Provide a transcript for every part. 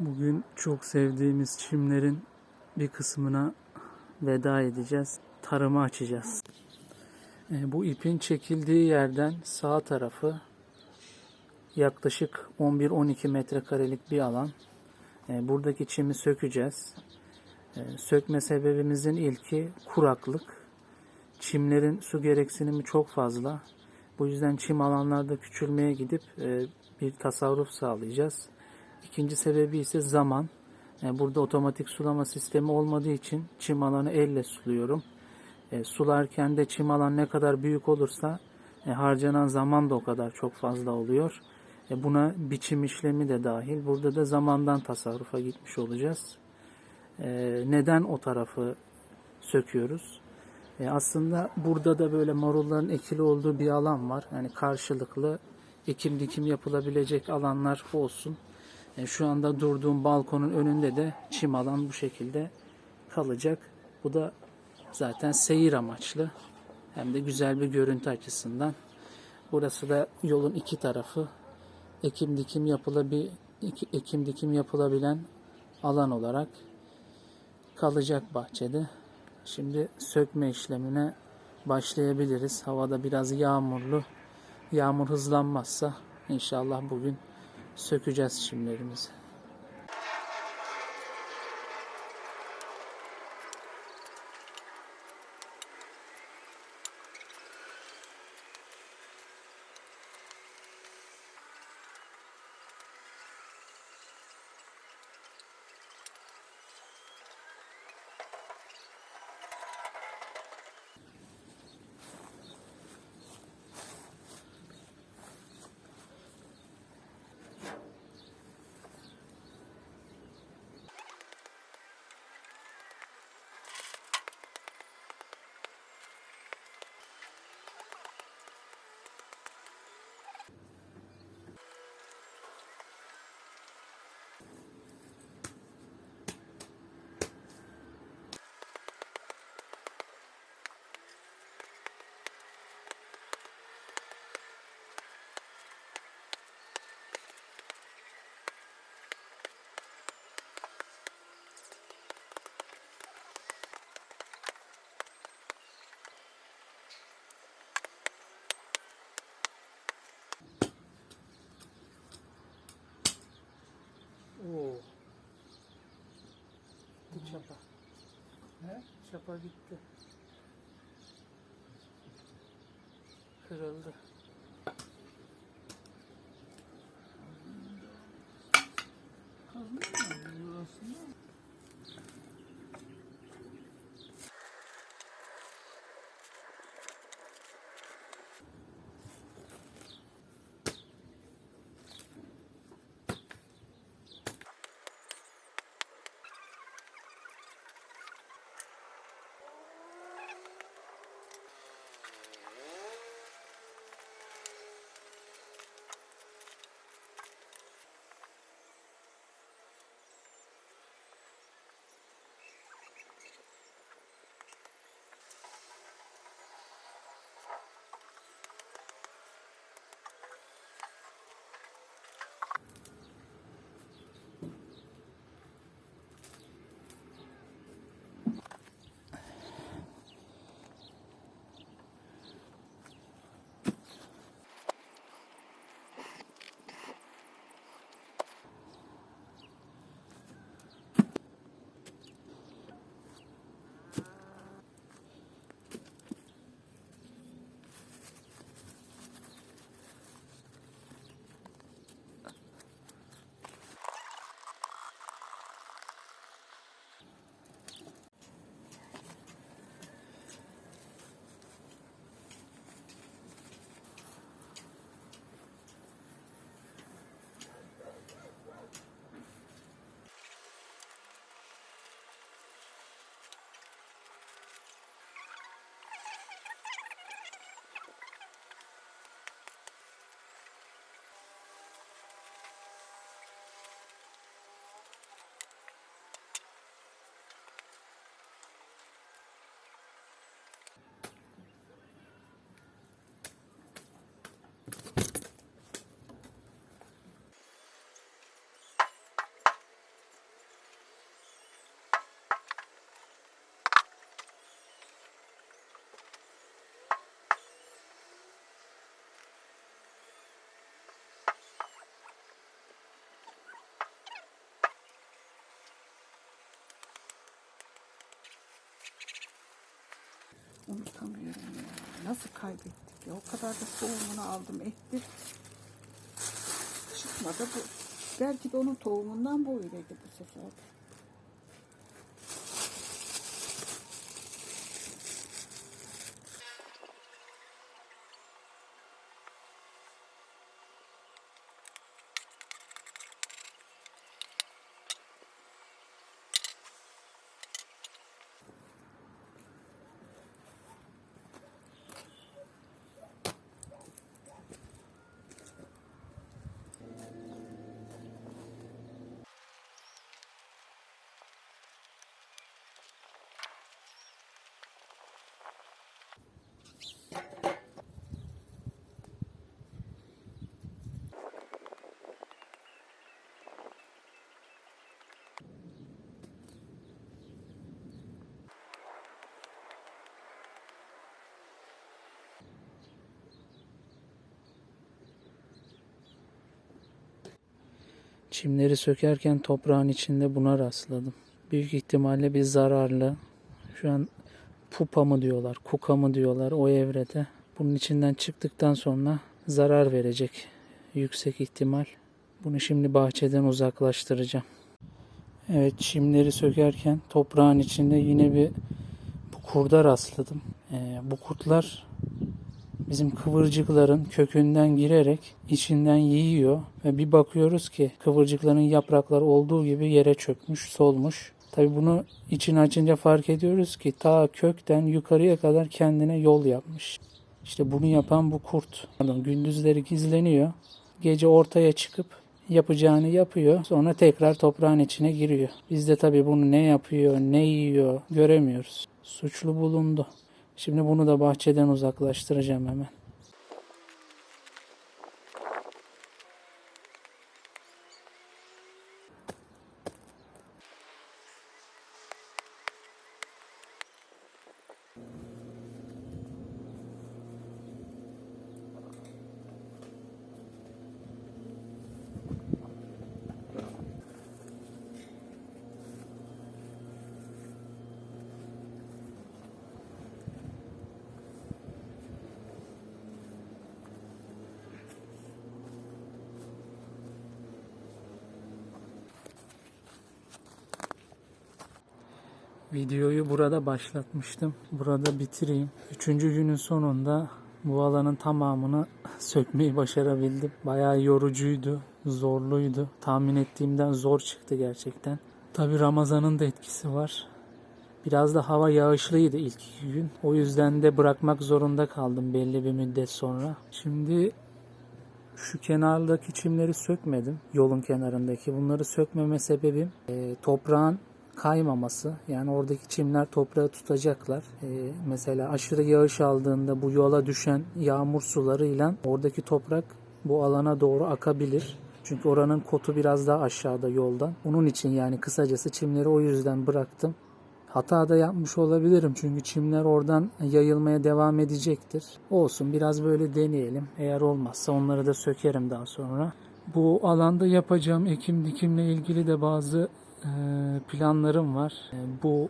Bugün çok sevdiğimiz çimlerin bir kısmına veda edeceğiz. Tarımı açacağız. E, Bu ipin çekildiği yerden sağ tarafı yaklaşık 11-12 metrekarelik bir alan. E, Buradaki çimi sökeceğiz. E, Sökme sebebimizin ilki kuraklık. Çimlerin su gereksinimi çok fazla. Bu yüzden çim alanlarda küçülmeye gidip bir tasarruf sağlayacağız. İkinci sebebi ise zaman. E, Burada otomatik sulama sistemi olmadığı için çim alanı elle suluyorum. E, sularken de çim alan ne kadar büyük olursa e, harcanan zaman da o kadar çok fazla oluyor. Buna biçim işlemi de dahil. Burada da zamandan tasarrufa gitmiş olacağız. Neden o tarafı söküyoruz? Aslında burada da böyle marulların ekili olduğu bir alan var. Yani karşılıklı ekim dikim yapılabilecek alanlar olsun. E, şu anda durduğum balkonun önünde de çim alan bu şekilde kalacak. Bu da zaten seyir amaçlı. Hem de güzel bir görüntü açısından. Burası da yolun iki tarafı ekim dikim yapılabil ekim dikim yapılabilen alan olarak kalacak bahçede. Şimdi sökme işlemine başlayabiliriz. Havada biraz yağmurlu. Yağmur hızlanmazsa inşallah bugün sökeceğiz çimlerimizi. Oo. Gitti çapa. He? Çapa gitti. Kırıldı. Unutamıyorum ya. Nasıl kaybettik ya. O kadar da tohumunu aldım ettim. Çıkmadı bu. Belki de onun tohumundan bu öyleydi bu sefer. Çimleri sökerken toprağın içinde buna rastladım. Büyük ihtimalle bir zararlı. Şu an pupa mı diyorlar, kuka mı diyorlar o evrede. Bunun içinden çıktıktan sonra zarar verecek. Yüksek ihtimal. Bunu şimdi bahçeden uzaklaştıracağım. Evet çimleri sökerken toprağın içinde yine bir bu kurda rastladım. Ee, bu kurtlar bizim kıvırcıkların kökünden girerek içinden yiyor ve bir bakıyoruz ki kıvırcıkların yaprakları olduğu gibi yere çökmüş, solmuş. Tabi bunu için açınca fark ediyoruz ki ta kökten yukarıya kadar kendine yol yapmış. İşte bunu yapan bu kurt. Pardon, gündüzleri gizleniyor. Gece ortaya çıkıp yapacağını yapıyor. Sonra tekrar toprağın içine giriyor. Biz de tabii bunu ne yapıyor, ne yiyor göremiyoruz. Suçlu bulundu. Şimdi bunu da bahçeden uzaklaştıracağım hemen. Videoyu burada başlatmıştım. Burada bitireyim. Üçüncü günün sonunda bu alanın tamamını sökmeyi başarabildim. Bayağı yorucuydu, zorluydu. Tahmin ettiğimden zor çıktı gerçekten. Tabi Ramazan'ın da etkisi var. Biraz da hava yağışlıydı ilk iki gün. O yüzden de bırakmak zorunda kaldım belli bir müddet sonra. Şimdi şu kenardaki çimleri sökmedim. Yolun kenarındaki. Bunları sökmeme sebebim e, toprağın kaymaması. Yani oradaki çimler toprağı tutacaklar. E, mesela aşırı yağış aldığında bu yola düşen yağmur sularıyla oradaki toprak bu alana doğru akabilir. Çünkü oranın kotu biraz daha aşağıda yoldan. Onun için yani kısacası çimleri o yüzden bıraktım. Hata da yapmış olabilirim çünkü çimler oradan yayılmaya devam edecektir. Olsun biraz böyle deneyelim. Eğer olmazsa onları da sökerim daha sonra. Bu alanda yapacağım ekim dikimle ilgili de bazı planlarım var. E, Bu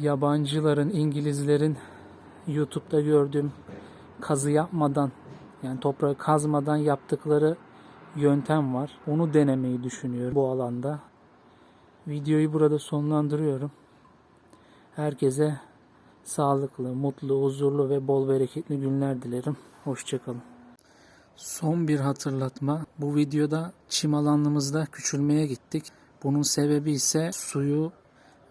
yabancıların, İngilizlerin YouTube'da gördüğüm kazı yapmadan yani toprağı kazmadan yaptıkları yöntem var. Onu denemeyi düşünüyorum bu alanda. Videoyu burada sonlandırıyorum. Herkese sağlıklı, mutlu, huzurlu ve bol bereketli günler dilerim. Hoşçakalın. Son bir hatırlatma. Bu videoda çim alanımızda küçülmeye gittik. Bunun sebebi ise suyu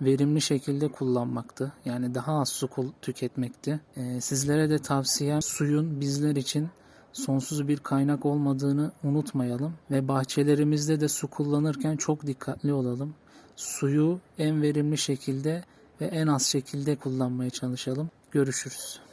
verimli şekilde kullanmaktı. Yani daha az su tüketmekti. Ee, sizlere de tavsiyem suyun bizler için sonsuz bir kaynak olmadığını unutmayalım ve bahçelerimizde de su kullanırken çok dikkatli olalım. Suyu en verimli şekilde ve en az şekilde kullanmaya çalışalım. Görüşürüz.